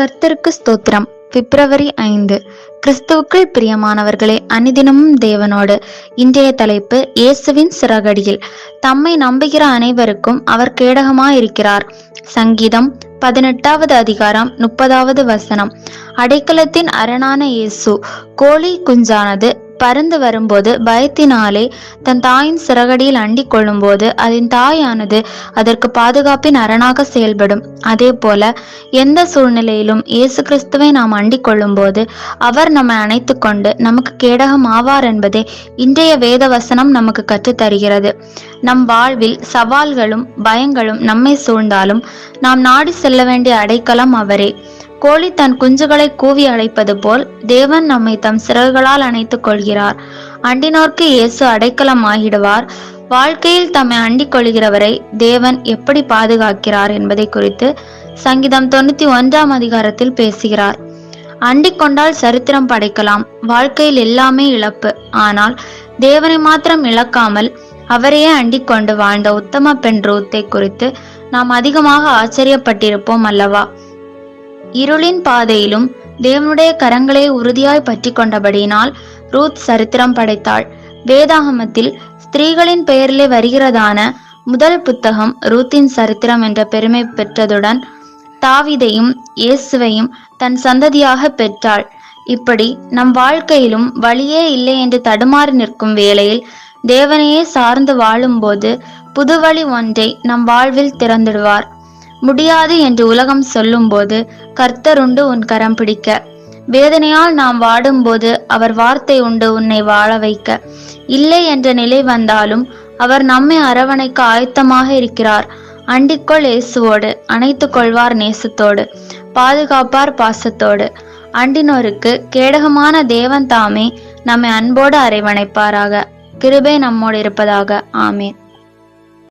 கர்த்தருக்கு ஸ்தோத்திரம். பிப்ரவரி ஐந்து. கிறிஸ்துவுக்குள் பிரியமானவர்களே அனுதினமும் தேவனோடு. இன்றைய தலைப்பு இயேசுவின் சிறகடியில். தம்மை நம்புகிற அனைவருக்கும் அவர் கேடகமாயிருக்கிறார். சங்கீதம் பதினெட்டாவது அதிகாரம் முப்பதாவது வசனம். அடைக்கலத்தின் அரணான இயேசு கோழி குஞ்சானது பறந்து வரும்போது பயத்தினாலே தன் தாயின் சிறகடியில் அண்டிக் கொள்ளும்போது அதன் தாயானது அதற்கு பாதுகாப்பின் அரணாக செயல்படும். அதே போல எந்த சூழ்நிலையிலும் இயேசு கிறிஸ்துவை நாம் அண்டிக் கொள்ளும்போது அவர் நம்மை அணைத்து கொண்டு நமக்கு கேடகம் ஆவார் என்பதே இன்றைய வேத வசனம் நமக்கு கற்றுத் தருகிறது நம் வாழ்வில் சவால்களும் பயங்களும் நம்மை சூழ்ந்தாலும் நாம் நாடி செல்ல வேண்டிய அடைக்கலம் அவரே. கோழி தன் குஞ்சுகளை கூவி அழைப்பது போல் தேவன் நம்மை தம் சிறகுகளால் அணைத்துக் கொள்கிறார். அண்டினோர்க்கு இயேசு அடைக்கலம் ஆகிடுவார் வாழ்க்கையில் தம்மை அண்டிக் கொள்கிறவரை தேவன் எப்படி பாதுகாக்கிறார் என்பதை குறித்து சங்கீதம் தொண்ணூத்தி ஒன்றாம் அதிகாரத்தில் பேசுகிறார். அண்டிக் கொண்டால் சரித்திரம் படைக்கலாம். வாழ்க்கையில் எல்லாமே இழப்பு. ஆனால் தேவனை மாத்திரம் இழக்காமல் அவரையே அண்டிக் கொண்டு வாழ்ந்த உத்தம பெண் ரூத்தை குறித்து நாம் அதிகமாக ஆச்சரியப்பட்டிருப்போம் அல்லவா? இருளின் பாதையிலும் தேவனுடைய கரங்களை உறுதியாய் பற்றி கொண்டபடியினால் ரூத் சரித்திரம் படைத்தாள். வேதாகமத்தில் ஸ்திரீகளின் பெயரிலே வருகிறதான முதல் புத்தகம் ரூத்தின் சரித்திரம் என்ற பெருமை பெற்றதுடன் தாவிதையும் இயேசுவையும் தன் சந்ததியாக பெற்றாள். இப்படி நம் வாழ்க்கையிலும் வழியே இல்லை என்று தடுமாறி நிற்கும் வேளையில் தேவனையே சார்ந்து வாழும்போது புது வழி ஒன்றை நம் வாழ்வில் திறந்துடுவார். முடியாது என்று உலகம் சொல்லும்போது கர்த்தருண்டு உன் கரம் பிடிக்க. வேதனையால் நாம் வாடும்போது அவர் வார்த்தை உண்டு உன்னை வாழ வைக்க. இல்லை என்ற நிலை வந்தாலும் அவர் நம்மை அரவணைக்க ஆயத்தமாக இருக்கிறார். அண்டிக்கொள் இயேசுவோடு அணைத்து கொள்வார் நேசத்தோடு பாதுகாப்பார் பாசத்தோடு. அண்டினோருக்கு கேடகமான தேவன் தாமே நம்மை அன்போடு அரவணைப்பாராக. கிருபை நம்மோடு இருப்பதாக. ஆமேன்.